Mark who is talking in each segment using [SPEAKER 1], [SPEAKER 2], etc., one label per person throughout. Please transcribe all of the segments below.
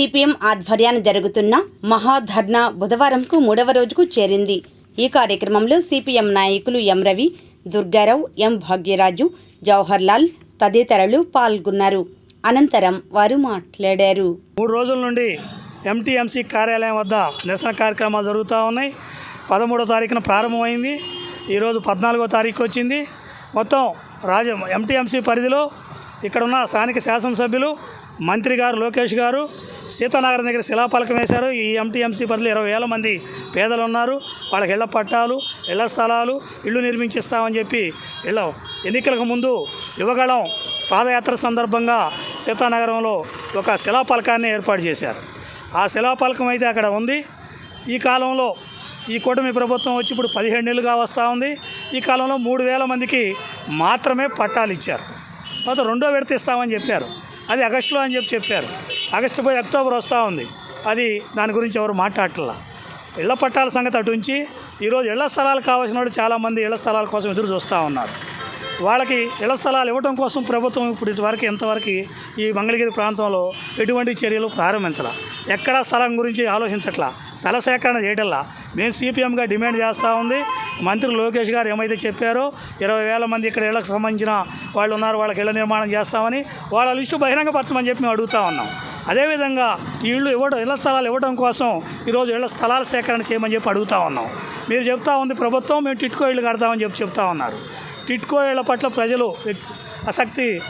[SPEAKER 1] CPM ఆధ్వర్యాన జరుగుతున్న మహాధర్నా బుధవారంకు మూడవ రోజుకు చేరింది. ఈ కార్యక్రమంలో సిపిఎం నాయకులు ఎం రవి దుర్గారావు ఎం భాగ్యరాజు జవహర్లాల్ తదితరులు పాల్గొన్నారు. అనంతరం వారు మాట్లాడారు.
[SPEAKER 2] మూడు రోజుల నుండి ఎంటీఎంసీ కార్యాలయం వద్ద నిరసన కార్యక్రమాలు జరుగుతూ ఉన్నాయి. పదమూడో తారీఖున ప్రారంభమైంది. ఈరోజు పద్నాలుగో తారీఖు వచ్చింది. మొత్తం రాజ ఎంటీఎంసీ పరిధిలో ఇక్కడ ఉన్న స్థానిక శాసనసభ్యులు మంత్రి గారు లోకేష్ గారు సీతానగరం దగ్గర శిలాపలకం వేశారు. ఈ ఎంటీఎంసీ పరిధిలో ఇరవై వేల మంది పేదలు ఉన్నారు. వాళ్ళకి ఇళ్ళ పట్టాలు ఇళ్ళ స్థలాలు ఇళ్ళు నిర్మించిస్తామని చెప్పి ఇళ్ళ ఎన్నికలకు ముందు యువగళం పాదయాత్ర సందర్భంగా సీతానగరంలో ఒక శిలాపలకాన్ని ఏర్పాటు చేశారు. ఆ శిలాపలకం అయితే అక్కడ ఉంది. ఈ కాలంలో ఈ కూటమి ప్రభుత్వం వచ్చి ఇప్పుడు పదిహేడు నెలలుగా వస్తూ ఉంది. ఈ కాలంలో మూడు వేల మందికి మాత్రమే పట్టాలు ఇచ్చారు. తర్వాత రెండో విడత ఇస్తామని చెప్పారు. అది ఆగస్టులో అని చెప్పి చెప్పారు. ఆగస్టు పోయి అక్టోబర్ వస్తూ ఉంది. అది దాని గురించి ఎవరు మాట్లాడట్లా. ఇళ్ళ పట్టాల సంగతి అటు ఉంచి ఈరోజు ఇళ్ళ స్థలాలు కావాల్సిన వాళ్ళు చాలామంది ఇళ్ళ స్థలాల కోసం ఎదురు చూస్తూ ఉన్నారు. వాళ్ళకి ఇళ్ళ స్థలాలు ఇవ్వడం కోసం ప్రభుత్వం ఇప్పుడు ఇటువరకు ఇంతవరకు ఈ మంగళగిరి ప్రాంతంలో ఎటువంటి చర్యలు ప్రారంభించాల? ఎక్కడా స్థలం గురించి ఆలోచించట్లా? స్థల సేకరణ చేయటల్లా? మేము సిపిఎంగా డిమాండ్ చేస్తూ ఉంది. మంత్రి లోకేష్ గారు ఏమైతే చెప్పారో ఇరవై వేల మంది ఇక్కడ ఇళ్ళకు సంబంధించిన వాళ్ళు ఉన్నారు వాళ్ళకి ఇళ్ళ నిర్మాణం చేస్తామని వాళ్ళ లిస్టు బహిరంగపరచమని చెప్పి మేము అడుగుతా ఉన్నాం. అదేవిధంగా ఈ ఇళ్ళు ఇవ్వడం ఇళ్ళ స్థలాలు ఇవ్వడం కోసం ఈరోజు ఇళ్ళ స్థలాల సేకరణ చేయమని చెప్పి అడుగుతా ఉన్నాం. మీరు చెప్తా ఉంది ప్రభుత్వం మేము టిట్కో ఇళ్ళు కడతామని చెప్పి చెప్తా ఉన్నారు. టిట్కో ఇళ్ళ పట్ల ప్రజలు ఆసక్తి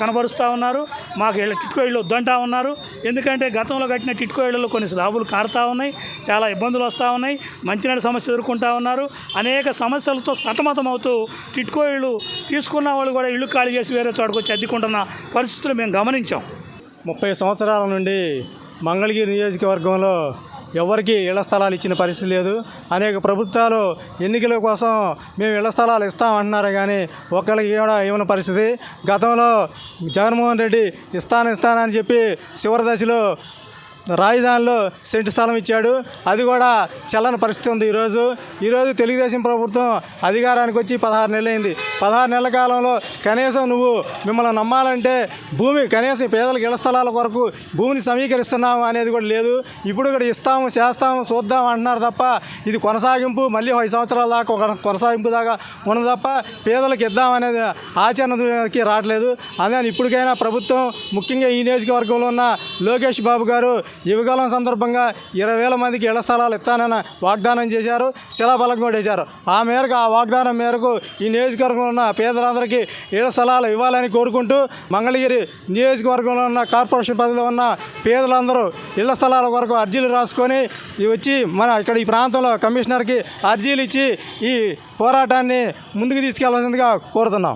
[SPEAKER 2] కనబరుస్తూ ఉన్నారు. మాకు ఇళ్ళ టిట్కో ఇళ్ళు వద్దంటా ఉన్నారు. ఎందుకంటే గతంలో కట్టిన టిట్కో ఇళ్ళలో కొన్ని స్లాబులు కారుతూ ఉన్నాయి. చాలా ఇబ్బందులు వస్తూ ఉన్నాయి. మంచినీటి సమస్య ఎదుర్కొంటూ ఉన్నారు. అనేక సమస్యలతో సతమతం అవుతూ టిట్కో ఇళ్ళు తీసుకున్న వాళ్ళు కూడా ఇళ్ళు ఖాళీ చేసి వేరే చోటుకు వచ్చి అద్దెకుంటున్న పరిస్థితులు మేము గమనించాం.
[SPEAKER 3] ముప్పై సంవత్సరాల నుండి మంగళగిరి నియోజకవర్గంలో ఎవరికి ఇళ్ళ స్థలాలు ఇచ్చిన పరిస్థితి లేదు. అనేక ప్రభుత్వాలు ఎన్నికల కోసం మేము ఇళ్ళ స్థలాలు ఇస్తామంటున్నారు కానీ ఒక్కరికి కూడా ఇవ్వని పరిస్థితి? గతంలో జగన్మోహన్ రెడ్డి ఇస్తాను ఇస్తానని చెప్పి చివరి దశలో రాజధానిలో సెంటు స్థలం ఇచ్చాడు. అది కూడా చల్లని పరిస్థితి ఉంది ఈరోజు. ఈరోజు తెలుగుదేశం ప్రభుత్వం అధికారానికి వచ్చి పదహారు నెలలైంది. పదహారు నెలల కాలంలో కనీసం నువ్వు మిమ్మల్ని నమ్మాలంటే భూమి కనీసం పేదలకు ఇళ్ళ స్థలాల కొరకు భూమిని సమీకరిస్తున్నాము అనేది కూడా లేదు. ఇప్పుడు కూడా ఇస్తాము చేస్తాము చూద్దాం అంటున్నారు తప్ప ఇది కొనసాగింపు మళ్ళీ ఐదు సంవత్సరాల దాకా ఒక కొనసాగింపు దాకా ఉన్నది తప్ప పేదలకు ఇద్దాం అనేది ఆచరణకి రావట్లేదు. అందుకని ఇప్పటికైనా ప్రభుత్వం ముఖ్యంగా ఈ నియోజకవర్గంలో ఉన్న లోకేష్ బాబు గారు యువకాలం సందర్భంగా ఇరవై వేల మందికి ఇళ్ళ స్థలాలు ఇస్తానని వాగ్దానం చేశారు. శిలాఫలం కూడా వేశారు. ఆ మేరకు ఆ వాగ్దానం మేరకు ఈ నియోజకవర్గంలో ఉన్న పేదలందరికీ ఇళ్ళ స్థలాలు ఇవ్వాలని కోరుకుంటూ మంగళగిరి నియోజకవర్గంలో ఉన్న కార్పొరేషన్ పరిధిలో ఉన్న పేదలందరూ ఇళ్ళ స్థలాల కొరకు అర్జీలు రాసుకొని వచ్చి మన ఇక్కడ ఈ ప్రాంతంలో కమిషనర్కి అర్జీలు ఇచ్చి ఈ పోరాటాన్ని ముందుకు తీసుకెళ్ళాల్సిందిగా కోరుతున్నాం.